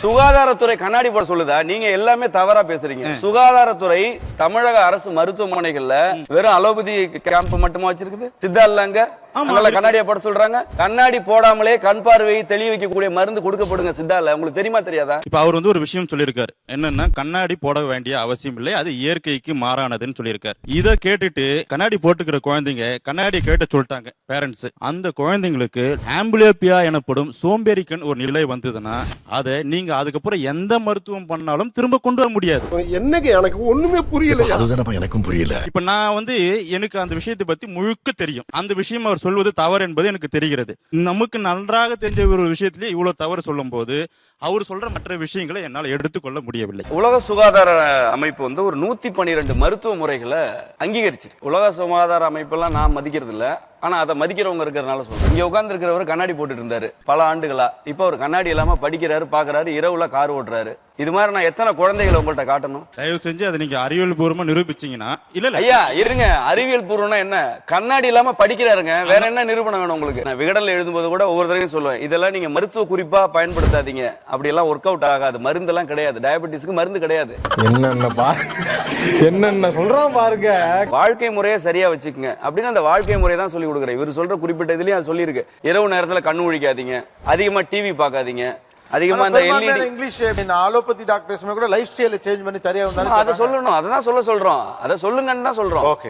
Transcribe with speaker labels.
Speaker 1: சுகாதாரத்துறை கண்ணாடி போட சொல்லுதா? நீங்க எல்லாமே தவறா பேசுறீங்க. சுகாதாரத்துறை தமிழக அரசு மருத்துவமனைகள்ல வெறும் அலோபதி கேம்ப் மட்டுமா வச்சிருக்குது? சித்தா இல்லங்க அதனால கண்ணாடியை போட சொல்றாங்க. கண்ணாடி போடாமலே கண் பார்வையை தெளிய வைக்கக்கூடிய மருந்து கொடுக்கப்படுங்க சித்தால உங்களுக்கு தெரியுமா தெரியாதா?
Speaker 2: இப்ப அவர் வந்து ஒரு விஷயம் சொல்லியிருக்காரு. என்னன்னா கண்ணாடி போட வேண்டிய அவசியம் இல்லை அது இயற்கைக்கு மாறானதுன்னு சொல்லியிருக்காரு. இத கேட்டுட்டு கண்ணாடி போட்டுக்கிற குழந்தைங்க கண்ணாடி கேட்ட சொல்லிட்டாங்க பேரண்ட்ஸ் அந்த குழந்தைங்களுக்கு ஆம்புலேபியா எனப்படும் சோம்பேறிக்கண் ஒரு நிலை வந்ததுன்னா அதை நீங்க அதுக்கப்புறம் எந்த மருத்துவம் பண்ணாலும் திரும்ப கொண்டு வர முடியாது.
Speaker 3: என்னங்க எனக்கு ஒண்ணுமே புரியல
Speaker 4: அதுதானப்பா எனக்கும் புரியல.
Speaker 2: இப்ப நான் வந்து எனக்கு அந்த விஷயத்தை பத்தி முழுக்க தெரியும். அந்த விஷயம் அவர் சொல்வது தவறு என்பது எனக்கு தெரிகிறது. நமக்கு நன்றாக தெரிஞ்ச ஒரு விஷயத்திலே இவ்வளவு தவறு சொல்லும் போது அவர் சொல்ற மற்ற விஷயங்களை என்னால் எடுத்துக்கொள்ள முடியவில்லை.
Speaker 1: உலக சுகாதார அமைப்பு வந்து ஒரு நூத்தி பன்னிரெண்டு மருத்துவ முறைகளை அங்கீகரிச்சிருக்கு. உலக சுகாதார அமைப்பெல்லாம் நான் மதிக்கிறது இல்லை ஆனா அதை மதிக்கிறவங்க இருக்கிறதுனால சொல்றேன். இங்க உட்கார்ந்து இருக்கிறவர் கண்ணாடி போட்டுட்டு இருந்தாரு. பல ஆண்டுகளா. இப்ப அவர் கண்ணாடி இல்லாம படிக்கிறாரு பாக்குறாரு இரவுல கார் ஓட்டுறாரு. இது மாதிரி நான் எத்தனை குழந்தைகளை உங்கள்ட்ட காட்டணும்?
Speaker 2: தயவு செஞ்சு அதை நீங்க அறிவியல் பூர்வமா நிரூபிச்சீங்கன்னா இல்ல இல்ல.
Speaker 1: ஐயா இருங்க. அறிவியல் பூர்வம்னா என்ன? கண்ணாடி இல்லாம படிக்கிறாருங்க. வேற என்ன நிரூபணம் வேணும் உங்களுக்கு? நான் விகடன்ல எழுதும்போது கூட ஒவ்வொரு தடவையும் சொல்லுவேன். இதெல்லாம் நீங்க மருத்துவ குறிப்பா பயன்படுத்தாதீங்க. அப்படி எல்லாம் ஒர்க் அவுட் ஆகாது. மருந்தெல்லாம் கிடையாது. டயபெட்டிஸ்க்கு மருந்து கிடையாது.
Speaker 5: என்னென்ன பா என்னென்ன சொல்றான் பாருங்க.
Speaker 1: வாழ்க்கை முறையை சரியா வச்சுக்கோங்க. அப்படின்னு அந்த வாழ்க்கை முறையை தான் சொல்லி கொடுக்குறேன். இவர் சொல்ற குறிப்பிட்ட இதுலயும் அது சொல்லியிருக்கு. இரவு நேரத்துல கண்ணு முழிக்காதீங்க. அதிகமா டிவி பார்க்காதீங்க. அதிகமா இந்த எல்இடி
Speaker 6: இங்கிலீஷ் ஆலோபதி டாக்டர்ஸ் கூட லைஃப் ஸ்டைல சேஞ்ச் பண்ணி சரியா
Speaker 1: அதை சொல்லணும். அதை தான் சொல்ல சொல்றோம். அதை சொல்லுங்கன்னு தான் சொல்றோம்.
Speaker 6: ஓகே